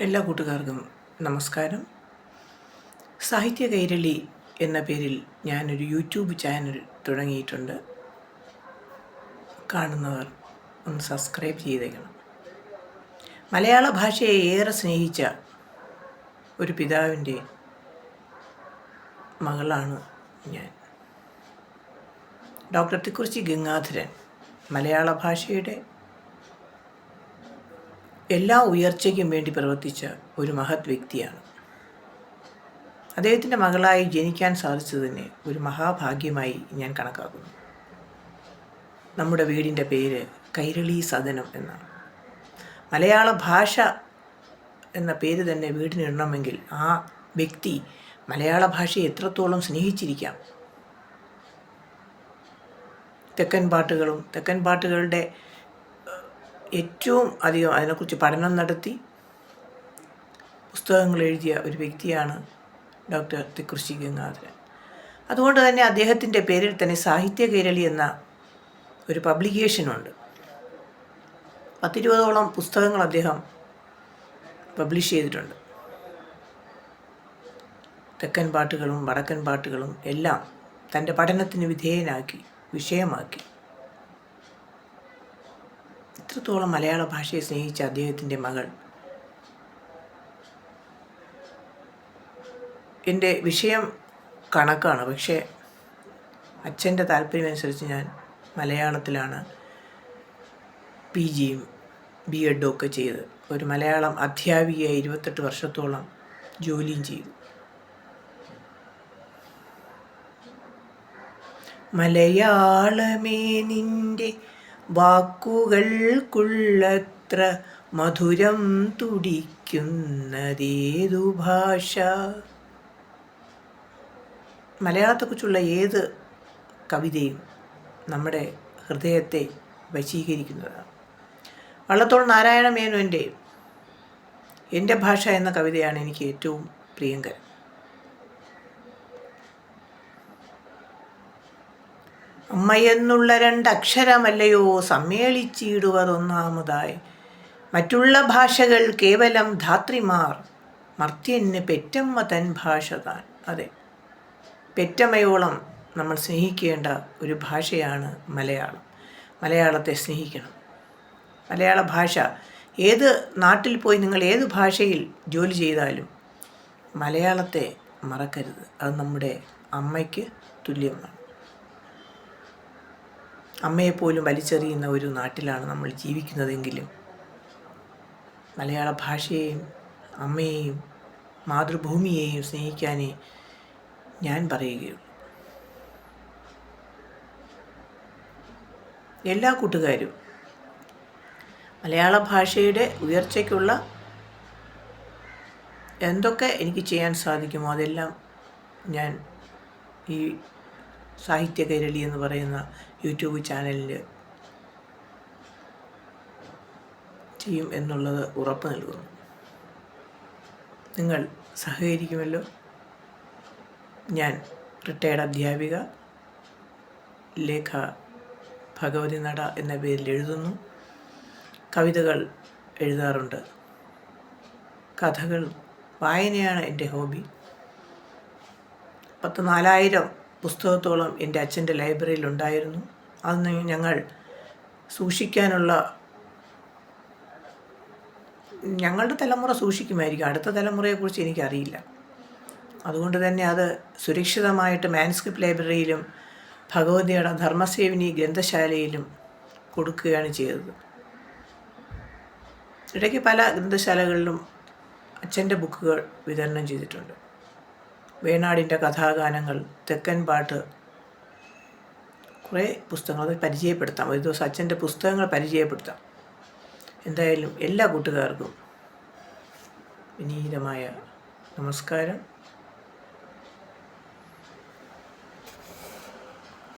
എല്ലാ കൂട്ടുകാർക്കും നമസ്കാരം. സാഹിത്യ കൈരളി എന്ന പേരിൽ ഞാനൊരു യൂട്യൂബ് ചാനൽ തുടങ്ങിയിട്ടുണ്ട്. കാണുന്നവർ ഒന്ന് സബ്സ്ക്രൈബ് ചെയ്തേക്കണം. മലയാള ഭാഷയെ ഏറെ സ്നേഹിച്ച ഒരു പിതാവിന്റെ മകളാണ് ഞാൻ. ഡോക്ടർ തിക്കുറിച്ചി ഗംഗാധരൻ മലയാള ഭാഷയുടെ എല്ലാ ഉയർച്ചയ്ക്കും വേണ്ടി പ്രവർത്തിച്ച ഒരു മഹത് വ്യക്തിയാണ്. അദ്ദേഹത്തിന്റെ മകളായി ജനിക്കാൻ സാധിച്ചതിനെ ഒരു മഹാഭാഗ്യമായി ഞാൻ കണക്കാക്കുന്നു. നമ്മുടെ വീടിന്റെ പേര് കൈരളി സദനം എന്നാണ്. മലയാള ഭാഷ എന്ന പേര് തന്നെ വീടിനിടണമെങ്കിൽ ആ വ്യക്തി മലയാള ഭാഷയെ എത്രത്തോളം സ്നേഹിച്ചിരിക്കാം? തെക്കൻ പാട്ടുകളും തെക്കൻ പാട്ടുകളുടെ ഏറ്റവും അധികം അതിനെക്കുറിച്ച് പഠനം നടത്തി പുസ്തകങ്ങൾ എഴുതിയ ഒരു വ്യക്തിയാണ് ഡോക്ടർ തിക്കുറിശി ഗംഗാധരൻ. അതുകൊണ്ട് തന്നെ അദ്ദേഹത്തിന്റെ പേരിൽ തന്നെ സാഹിത്യ കേരളി എന്ന ഒരു പബ്ലിക്കേഷനുണ്ട് പത്തിരുപതോളം പുസ്തകങ്ങൾ അദ്ദേഹം പബ്ലിഷ് ചെയ്തിട്ടുണ്ട്. തെക്കൻ പാട്ടുകളും വടക്കൻ പാട്ടുകളും എല്ലാം തന്റെ പഠനത്തിന് വിധേയനാക്കി വിഷയമാക്കി. ഇത്രത്തോളം മലയാള ഭാഷയെ സ്നേഹിച്ച അദ്ദേഹത്തിന്റെ മകൾ? എന്റെ വിഷയം കണക്കാണ്. പക്ഷേ അച്ഛന്റെ താല്പര്യമനുസരിച്ച് ഞാൻ മലയാളത്തിലാണ് പി ജിയും ബി എഡും ഒക്കെ ചെയ്ത് ഒരു മലയാളം അധ്യാപികയായി ഇരുപത്തെട്ട് വർഷത്തോളം ജോലിയും ചെയ്തു. മലയാളമേ നിന്റെ വാക്കുകൾക്കുള്ളത്ര മധുരം തുടിക്കുന്നതേതു ഭാഷ? മലയാളത്തെക്കുറിച്ചുള്ള ഏത് കവിതയും നമ്മുടെ ഹൃദയത്തെ വശീകരിക്കുന്നതാണ്. വള്ളത്തോൾ നാരായണ മേനോന്റെ എന്റെ ഭാഷ എന്ന കവിതയാണ് എനിക്ക് ഏറ്റവും പ്രിയങ്കരം. അമ്മയെന്നുള്ള രണ്ടക്ഷരമല്ലയോ സമ്മേളിച്ചിടുവർ ഒന്നാമതായി. മറ്റുള്ള ഭാഷകൾ കേവലം ധാത്രിമാർ മർത്യന് പെറ്റമ്മ തൻ ഭാഷ താൻ. അതെ പെറ്റമ്മയോളം നമ്മൾ സ്നേഹിക്കേണ്ട ഒരു ഭാഷയാണ് മലയാളം. മലയാളത്തെ സ്നേഹിക്കണം. മലയാള ഭാഷ ഏത് നാട്ടിൽ പോയി നിങ്ങൾ ഏത് ഭാഷയിൽ ജോലി ചെയ്താലും മലയാളത്തെ മറക്കരുത്. അത് നമ്മുടെ അമ്മയ്ക്ക് തുല്യമാണ്. അമ്മയെപ്പോലും വലിച്ചെറിയുന്ന ഒരു നാട്ടിലാണ് നമ്മൾ ജീവിക്കുന്നതെങ്കിലും മലയാള ഭാഷയെയും അമ്മയെയും മാതൃഭൂമിയെയും സ്നേഹിക്കാനേ ഞാൻ പറയുകയുള്ളൂ. എല്ലാ കൂട്ടുകാരും മലയാള ഭാഷയുടെ ഉയർച്ചയ്ക്കുള്ള എന്തൊക്കെ എനിക്ക് ചെയ്യാൻ സാധിക്കുമോ അതെല്ലാം ഞാൻ ഈ സാഹിത്യ കൈരളി എന്ന് പറയുന്ന യൂട്യൂബ് ചാനലിൽ ചെയ്യും എന്നുള്ളത് ഉറപ്പ് നൽകുന്നു. നിങ്ങൾ സഹകരിക്കുമല്ലോ? ഞാൻ റിട്ടയർഡ് അധ്യാപിക ലേഖ ഭഗവതി നട എന്ന പേരിൽ എഴുതുന്നു. കവിതകൾ എഴുതാറുണ്ട്. കഥകൾ വായനയാണ് എന്റെ ഹോബി. പത്ത് നാലായിരം പുസ്തകത്തോളം എന്റെ അച്ഛന്റെ ലൈബ്രറിയിൽ ഉണ്ടായിരുന്നു അന്ന് ഞങ്ങൾ സൂക്ഷിക്കാനുള്ള ഞങ്ങളുടെ തലമുറ സൂക്ഷിക്കുമായിരിക്കും. അടുത്ത തലമുറയെക്കുറിച്ച് എനിക്കറിയില്ല. അതുകൊണ്ട് തന്നെ അത് സുരക്ഷിതമായിട്ട് മാൻസ്ക്രിപ്റ്റ് ലൈബ്രറിയിലും ഭഗവതിയുടെ ധർമ്മസേവിനി ഗ്രന്ഥശാലയിലും കൊടുക്കുകയാണ് ചെയ്തത്. ഇടയ്ക്ക് പല ഗ്രന്ഥശാലകളിലും അച്ഛന്റെ ബുക്കുകൾ വിതരണം ചെയ്തിട്ടുണ്ട്. വേണാടിന്റെ കഥാഗാനങ്ങൾ തെക്കൻ പാട്ട് കുറേ പുസ്തകങ്ങൾ അത് പരിചയപ്പെടുത്താം. ഒരു ദിവസം അച്ഛന്റെ പുസ്തകങ്ങൾ പരിചയപ്പെടുത്താം. എന്തായാലും എല്ലാ കൂട്ടുകാർക്കും വിനീതമായ നമസ്കാരം.